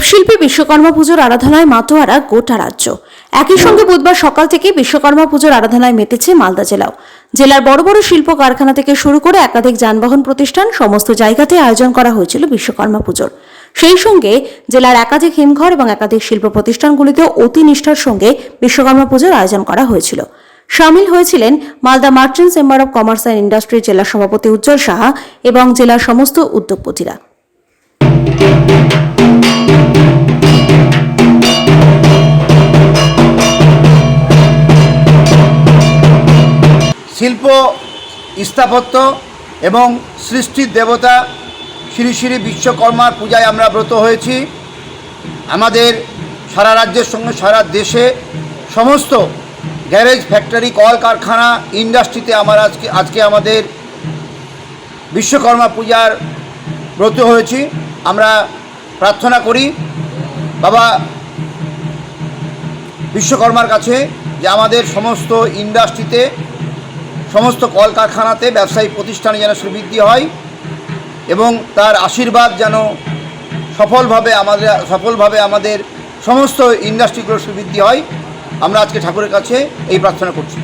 দেবশিল্পী বিশ্বকর্মা পুজোর আরাধনায় মাতোয়ারা গোটা রাজ্য। একই সঙ্গে বুধবার সকাল থেকে বিশ্বকর্মা পুজোর আরাধনায় মেতেছে মালদা জেলাও। জেলার বড় বড় শিল্প কারখানা থেকে শুরু করে একাধিক যানবাহন প্রতিষ্ঠান সমস্ত জায়গাতে আয়োজন করা হয়েছিল বিশ্বকর্মা পুজোর। সেই সঙ্গে জেলার একাধিক হিমঘর এবং একাধিক শিল্প প্রতিষ্ঠানগুলিতেও অতি নিষ্ঠার সঙ্গে বিশ্বকর্মা পুজোর আয়োজন করা হয়েছিল। সামিল হয়েছিলেন Malda merchant chamber of commerce and ইন্ডাস্ট্রির জেলা সভাপতি উজ্জ্বল সাহা এবং জেলার সমস্ত উদ্যোগপতিরা। শিল্প স্থাপত্য এবং সৃষ্টির দেবতা শ্রী শ্রী বিশ্বকর্মার পূজায় আমরা ব্রত হয়েছি। আমাদের সারা রাজ্যের সঙ্গে সারা দেশে সমস্ত গ্যারেজ, ফ্যাক্টরি, কলকারখানা ইন্ডাস্ট্রিতে আমার আজকে আজকে আমাদের বিশ্বকর্মা পূজার ব্রত হয়েছি। আমরা প্রার্থনা করি, বাবা বিশ্বকর্মার কাছে যে আমাদের সমস্ত ইন্ডাস্ট্রিতে সমস্ত কলকারখানাতে ব্যবসায়ী প্রতিষ্ঠানে যেন সুবৃদ্ধি হয় এবং তার আশীর্বাদ যেন সফলভাবে আমাদের সফলভাবে আমাদের সমস্ত ইন্ডাস্ট্রিগুলোর সুবৃদ্ধি হয়। আমরা আজকে ঠাকুরের কাছে এই প্রার্থনা করছি।